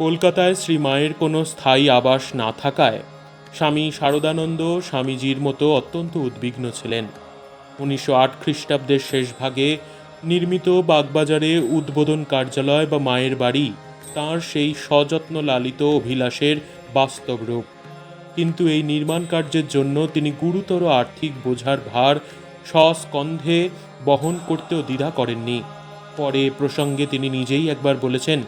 কলকাতায় শ্রী মায়ের কোনো স্থায়ী আবাস না থাকায় স্বামী শারদানন্দ স্বামীজির মতো অত্যন্ত উদ্বিগ্ন ছিলেন। উনিশশো আট খ্রিস্টাব্দের শেষ ভাগে নির্মিত বাগবাজারে উদ্বোধন কার্যালয় বা মায়ের বাড়ি তার সেই সযত্ন লালিত অভিলাষের বাস্তব রূপ। কিন্তু এই নির্মাণ কার্যের জন্য তিনি গুরুতর আর্থিক বোঝার ভার সস্কন্ধে বহন করতেও দ্বিধা করেননি। পরে প্রসঙ্গে তিনি নিজেই একবার বলেছেন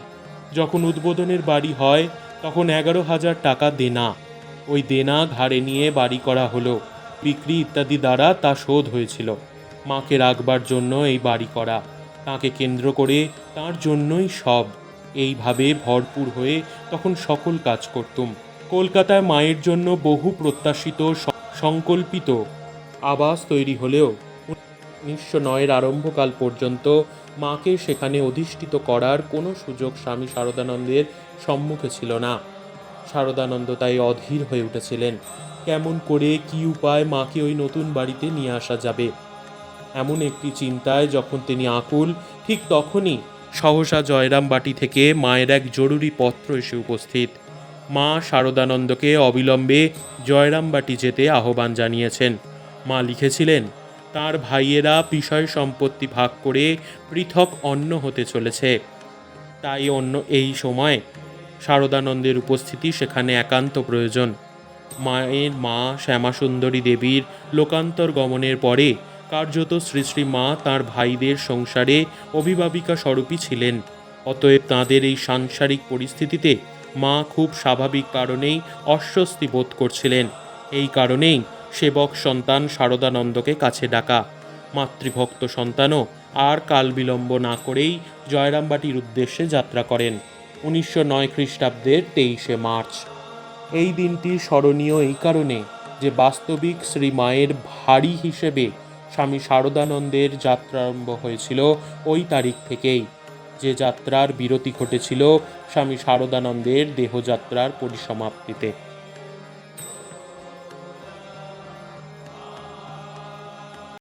যখন উদ্বোধনের বাড়ি হয়, তখন এগারো হাজার টাকা দেনা। ওই দেনা ঘাড়ে নিয়ে বাড়ি করা হলো। বিক্রি ইত্যাদি দ্বারা তা শোধ হয়েছিল। মাকে রাখবার জন্য এই বাড়ি করা। তাকে কেন্দ্র করে তার জন্যই সব। এইভাবে ভরপুর হয়ে তখন সকল কাজ করতুম। কলকাতায় মায়ের জন্য বহু প্রত্যাশিত সংকল্পিত আবাস তৈরি হলেও উনিশশো নয়ের আরম্ভকাল পর্যন্ত মাকে সেখানে অধিষ্ঠিত করার কোনো সুযোগ স্বামী শারদানন্দের সম্মুখে ছিল না। শারদানন্দ তাই অধীর হয়ে উঠেছিলেন। কেমন করে, কি উপায় মাকে ওই নতুন বাড়িতে নিয়ে আসা যাবে? এমন একটি চিন্তায় যখন তিনি আকুল, ঠিক তখনই সহসা জয়রাম বাটি থেকে মায়ের এক জরুরি পত্র এসে উপস্থিত। মা শারদানন্দকে অবিলম্বে জয়রামবাটি যেতে আহ্বান জানিয়েছেন। মা লিখেছিলেন তার ভাইয়েরা বিষয় সম্পত্তি ভাগ করে পৃথক অন্ন হতে চলেছে। তাই অন্য এই সময় শারদানন্দের উপস্থিতি সেখানে একান্ত প্রয়োজন। মায়ের মা শ্যামাসুন্দরী দেবীর লোকান্তর গমনের পরে কার্যত শ্রী মা তাঁর ভাইদের সংসারে অভিভাবিকা স্বরূপী ছিলেন। অতএব তাঁদের এই সাংসারিক পরিস্থিতিতে মা খুব স্বাভাবিক কারণেই অস্বস্তি বোধ করছিলেন। এই কারণেই সেবক সন্তান শারদানন্দকে কাছে ডাকা। মাতৃভক্ত সন্তানও আর কাল বিলম্ব না করেই জয়রামবাটির উদ্দেশ্যে যাত্রা করেন। উনিশশো নয় খ্রিস্টাব্দের তেইশে মার্চ। এই দিনটি স্মরণীয় এই কারণে যে বাস্তবিক শ্রী মায়ের ভারী হিসেবে স্বামী শারদানন্দের যাত্রা আরম্ভ হয়েছিল ওই তারিখ থেকেই। যে যাত্রার বিরতি ঘটেছিল স্বামী শারদানন্দের দেহযাত্রার পরিসমাপ্তিতে।